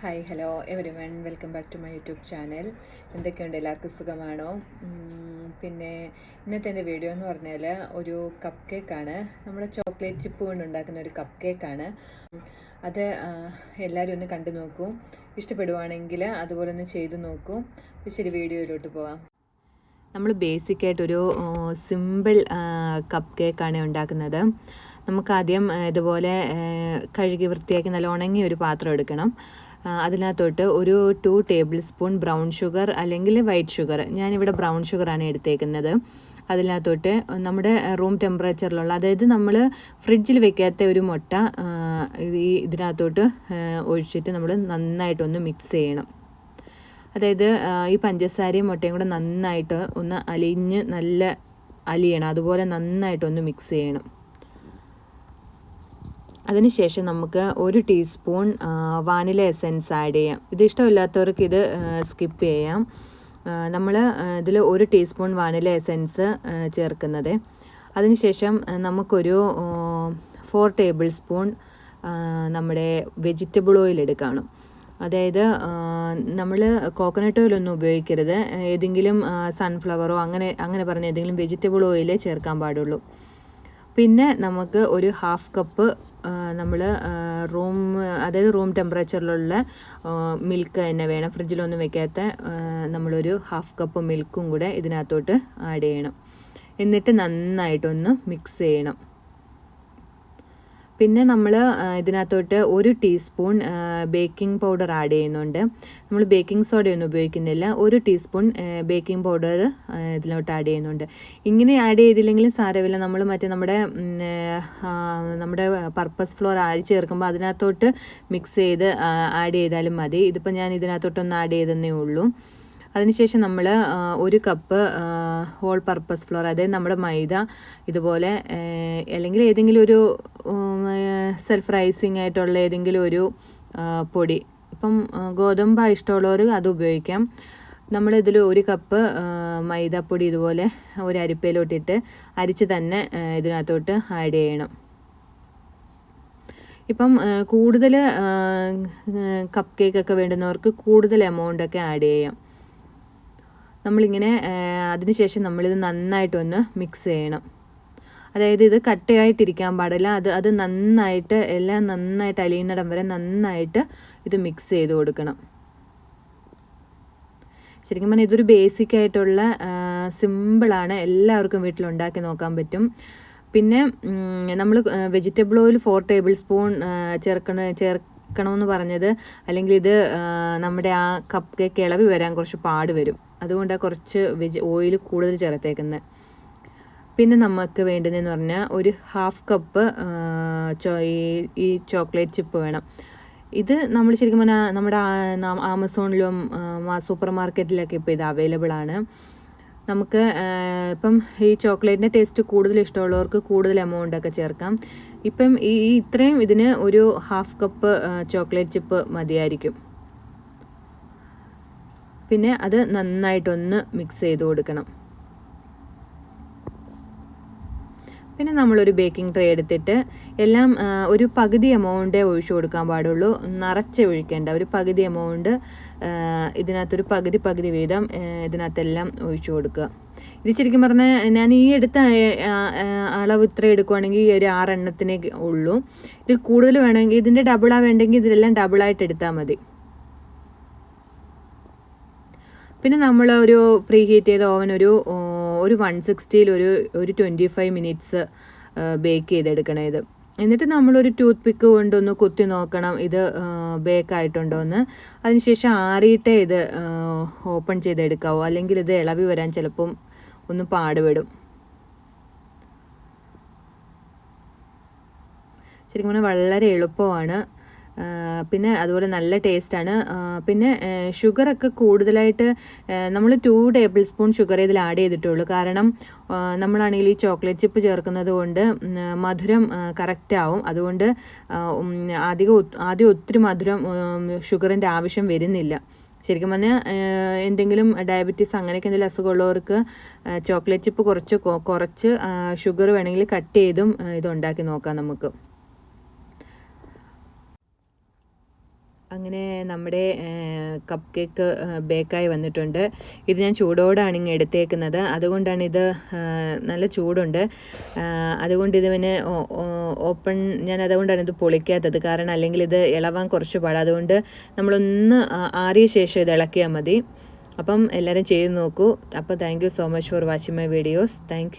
Hi hello everyone welcome back to my YouTube channel എന്തൊക്കെയുണ്ട്? എല്ലാവർക്കും സുഖമാണോ? പിന്നെ ഇന്നത്തെ എന്റെ വീഡിയോ എന്ന് പറഞ്ഞാൽ ഒരു കപ്പ് കേക്കാണ് നമ്മുടെ ചോക്ലേറ്റ് ചിപ്പ് കൊണ്ട് ഉണ്ടാക്കുന്ന ഒരു കപ്പ് കേക്കാണ് അത് എല്ലാവരും ഒന്ന് കണ്ടു നോക്കൂ. ഇഷ്ടപ്പെടുവാണെങ്കിൽ അതുപോലെ ഒന്ന് ചെയ്തു നോക്കൂ. ഇച്ചിരി വീഡിയോയിലോട്ട് പോകാം നമ്മൾ ബേസിക്കായിട്ടൊരു സിമ്പിൾ കപ്പ് കേക്കാണ് ഉണ്ടാക്കുന്നത്. നമുക്കാദ്യം ഇതുപോലെ കഴുകി വൃത്തിയാക്കി നല്ല ഉണങ്ങിയ ഒരു പാത്രം എടുക്കണം. അതിനകത്തോട്ട് ഒരു two tablespoon brown sugar അല്ലെങ്കിൽ വൈറ്റ് ഷുഗർ ഞാനിവിടെ ബ്രൗൺ ഷുഗറാണ് എടുത്തേക്കുന്നത്. അതിനകത്തോട്ട് നമ്മുടെ റൂം ടെമ്പറേച്ചറിലുള്ള അതായത് നമ്മൾ ഫ്രിഡ്ജിൽ വെക്കാത്ത ഒരു മുട്ട ഈ ഇതിനകത്തോട്ട് ഒഴിച്ചിട്ട് നമ്മൾ നന്നായിട്ടൊന്ന് മിക്സ് ചെയ്യണം. അതായത് ഈ പഞ്ചസാരയും മുട്ടയും കൂടെ നന്നായിട്ട് ഒന്ന് അലിഞ്ഞ് നല്ല അലിയണം. അതുപോലെ നന്നായിട്ടൊന്ന് മിക്സ് ചെയ്യണം. അതിനുശേഷം നമുക്ക് ഒരു ടീസ്പൂൺ വാനില എസൻസ് ആഡ് ചെയ്യാം. ഇത് ഇഷ്ടമില്ലാത്തവർക്ക് ഇത് സ്കിപ്പ് ചെയ്യാം. നമ്മൾ ഇതിൽ ഒരു ടീസ്പൂൺ വാനില എസൻസ് ചേർക്കുന്നത്. അതിനുശേഷം നമുക്കൊരു ഫോർ ടേബിൾ സ്പൂൺ നമ്മുടെ വെജിറ്റബിൾ ഓയിൽ എടുക്കണം. അതായത് നമ്മൾ കോക്കനട്ട് ഓയിലൊന്നും ഉപയോഗിക്കരുത്. ഏതെങ്കിലും സൺഫ്ലവറോ അങ്ങനെ അങ്ങനെ പറഞ്ഞ ഏതെങ്കിലും വെജിറ്റബിൾ ഓയിലേ ചേർക്കാൻ പാടുള്ളൂ. പിന്നെ നമുക്ക് ഒരു ഹാഫ് കപ്പ് നമ്മൾ റൂം അതായത് റൂം ടെമ്പറേച്ചറിലുള്ള മിൽക്ക് തന്നെ വേണം. ഫ്രിഡ്ജിലൊന്നും വെക്കാത്ത നമ്മളൊരു ഹാഫ് കപ്പ് മിൽക്കും കൂടെ ഇതിനകത്തോട്ട് ആഡ് ചെയ്യണം. എന്നിട്ട് നന്നായിട്ടൊന്ന് മിക്സ് ചെയ്യണം. പിന്നെ നമ്മൾ ഇതിനകത്തോട്ട് ഒരു ടീസ്പൂൺ ബേക്കിംഗ് പൗഡർ ആഡ് ചെയ്യുന്നുണ്ട്. നമ്മൾ ബേക്കിംഗ് സോഡയൊന്നും ഉപയോഗിക്കുന്നില്ല. ഒരു ടീസ്പൂൺ ബേക്കിംഗ് പൗഡർ ഇതിലോട്ട് ആഡ് ചെയ്യുന്നുണ്ട്. ഇങ്ങനെ ആഡ് ചെയ്തില്ലെങ്കിലും സാരമില്ല. നമ്മൾ മറ്റേ നമ്മുടെ നമ്മുടെ പർപ്പസ് ഫ്ലോർ ആഡ് ചേർക്കുമ്പോൾ അതിനകത്തോട്ട് മിക്സ് ചെയ്ത് ആഡ് ചെയ്താലും മതി. ഇതിപ്പോൾ ഞാൻ ഇതിനകത്തോട്ടൊന്ന് ആഡ് ചെയ്തെന്നേ ഉള്ളൂ. അതിനുശേഷം നമ്മൾ ഒരു കപ്പ് ഹോൾ പർപ്പസ് ഫ്ലോർ അതായത് നമ്മുടെ മൈദ ഇതുപോലെ അല്ലെങ്കിൽ ഏതെങ്കിലും ഒരു സെൽഫ് റൈസിങ് ആയിട്ടുള്ള ഏതെങ്കിലും ഒരു പൊടി. ഇപ്പം ഗോതമ്പ ഇഷ്ടമുള്ളവർ അത് ഉപയോഗിക്കാം. നമ്മളിതിൽ ഒരു കപ്പ് മൈദപ്പൊടി ഇതുപോലെ ഒരു അരിപ്പയിലോട്ടിട്ട് അരിച്ച് തന്നെ ഇതിനകത്തോട്ട് ആഡ് ചെയ്യണം. ഇപ്പം കൂടുതൽ കപ്പ് കേക്കൊക്കെ വേണ്ടുന്നവർക്ക് കൂടുതൽ എമൗണ്ട് ഒക്കെ ആഡ് ചെയ്യാം. നമ്മളിങ്ങനെ അതിനുശേഷം നമ്മളിത് നന്നായിട്ടൊന്ന് മിക്സ് ചെയ്യണം. അതായത് ഇത് കട്ടയായിട്ടിരിക്കാൻ പാടില്ല. അത് അത് നന്നായിട്ട് എല്ലാം നന്നായിട്ട് അലിയുന്നിടം വരെ നന്നായിട്ട് ഇത് മിക്സ് ചെയ്ത് കൊടുക്കണം. ശരിക്കും പറഞ്ഞാൽ ഇതൊരു ബേസിക് ആയിട്ടുള്ള സിമ്പിളാണ് എല്ലാവർക്കും വീട്ടിൽ ഉണ്ടാക്കി നോക്കാൻ പറ്റും. പിന്നെ നമ്മൾ vegetable oil four tablespoon ചേർക്കണ ചേർക്കണമെന്ന് പറഞ്ഞത് അല്ലെങ്കിൽ ഇത് നമ്മുടെ ആ കപ്പ് കേക്ക് ഇളവി വരാൻ കുറച്ച് പാട് വരും. അതുകൊണ്ടാണ് കുറച്ച് വെജ് ഓയിൽ കൂടുതൽ ചേർത്തേക്കുന്നത്. പിന്നെ നമുക്ക് വേണ്ടതെന്ന് പറഞ്ഞാൽ ഒരു ഹാഫ് കപ്പ് ചോ ഈ ചോക്ലേറ്റ് ചിപ്പ് വേണം. ഇത് നമ്മൾ ശരിക്കും പറഞ്ഞാൽ നമ്മുടെ ആമസോണിലും സൂപ്പർ മാർക്കറ്റിലൊക്കെ ഇപ്പോൾ ഇത് അവൈലബിൾ ആണ്. നമുക്ക് ഇപ്പം ഈ ചോക്ലേറ്റിന്റെ ടേസ്റ്റ് കൂടുതൽ ഇഷ്ടമുള്ളവർക്ക് കൂടുതൽ എമൗണ്ട് ഒക്കെ ചേർക്കാം. ഇപ്പം ഈ ഇത്രയും ഇതിന് ഒരു ഹാഫ് കപ്പ് ചോക്ലേറ്റ് ചിപ്പ് മതിയായിരിക്കും. പിന്നെ അത് നന്നായിട്ടൊന്ന് മിക്സ് ചെയ്ത് കൊടുക്കണം. പിന്നെ നമ്മളൊരു ബേക്കിംഗ് ട്രേ എടുത്തിട്ട് എല്ലാം ഒരു പകുതി എമൗണ്ടേ ഒഴിച്ചു കൊടുക്കാൻ പാടുള്ളൂ. നിറച്ച് ഒഴിക്കേണ്ട ഒരു പകുതി എമൗണ്ട് ഇതിനകത്തൊരു പകുതി പകുതി വീതം ഇതിനകത്തെല്ലാം ഒഴിച്ചു കൊടുക്കുക. ഇത് ശരിക്കും പറഞ്ഞാൽ ഞാൻ ഈ എടുത്ത അളവ് ഇത്ര എടുക്കുവാണെങ്കിൽ ഒരു ആറെണ്ണത്തിനേ ഉള്ളൂ. ഇതിൽ കൂടുതൽ വേണമെങ്കിൽ ഇതിന്റെ ഡബിളാ വേണ്ടെങ്കിൽ ഇതിലെല്ലാം ഡബിളായിട്ട് എടുത്താൽ മതി. പിന്നെ നമ്മൾ ഒരു പ്രീ ഹീറ്റ് ചെയ്ത ഓവൻ ഒരു ഒരു വൺ സിക്സ്റ്റിയിൽ ഒരു ഒരു ട്വന്റി ഫൈവ് മിനിറ്റ്സ് ബേക്ക് ചെയ്തെടുക്കണം ഇത് എന്നിട്ട് നമ്മളൊരു ടൂത്ത് പിക്ക് കൊണ്ടൊന്ന് കുത്തി നോക്കണം ഇത് ബേക്ക് ആയിട്ടുണ്ടോ എന്ന് അതിനുശേഷം ആറിയിട്ടേ ഇത് ഓപ്പൺ ചെയ്തെടുക്കാവോ? അല്ലെങ്കിൽ ഇത് ഇളവി വരാൻ ചിലപ്പം ഒന്ന് പാടുപെടും. ശരിക്കും പറഞ്ഞാൽ വളരെ എളുപ്പമാണ്. പിന്നെ അതുപോലെ നല്ല ടേസ്റ്റാണ്. പിന്നെ ഷുഗറൊക്കെ കൂടുതലായിട്ട് നമ്മൾ ടു ടേബിൾ സ്പൂൺ ഷുഗർ ഇതിൽ ആഡ് ചെയ്തിട്ടുള്ളൂ. കാരണം നമ്മളാണെങ്കിൽ ഈ ചോക്ലേറ്റ് ചിപ്പ് ചേർക്കുന്നത് കൊണ്ട് മധുരം കറക്റ്റ് ആവും. അതുകൊണ്ട് അധികം ആദ്യം ഒത്തിരി മധുരം ഷുഗറിന്റെ ആവശ്യം വരുന്നില്ല. ശരിക്കും പറഞ്ഞാൽ എന്തെങ്കിലും ഡയബറ്റീസ് അങ്ങനെയൊക്കെ എന്തെങ്കിലും അസുഖമുള്ളവർക്ക് ചോക്ലേറ്റ് ചിപ്പ് കുറച്ച് കുറച്ച് ഷുഗർ വേണമെങ്കിൽ കട്ട് ചെയ്തും ഇത് ഉണ്ടാക്കി നോക്കാം നമുക്ക്. അങ്ങനെ നമ്മുടെ കപ്പ് കേക്ക് ബേക്കായി വന്നിട്ടുണ്ട്. ഇത് ഞാൻ ചൂടോടാണ് ഇങ്ങ് എടുത്തേക്കുന്നത്. അതുകൊണ്ടാണ് ഇത് നല്ല ചൂടുണ്ട്. അതുകൊണ്ട് ഇത് പിന്നെ ഓപ്പൺ ഞാൻ അതുകൊണ്ടാണ് ഇത് പൊളിക്കാത്തത്. കാരണം അല്ലെങ്കിൽ ഇത് ഇളവാൻ കുറച്ച് പാടാം. അതുകൊണ്ട് നമ്മളൊന്ന് ആറിയ ശേഷം ഇത് ഇളക്കിയാൽ മതി. അപ്പം എല്ലാവരും ചെയ്ത് നോക്കൂ. അപ്പോൾ thank so much for watching my videos thank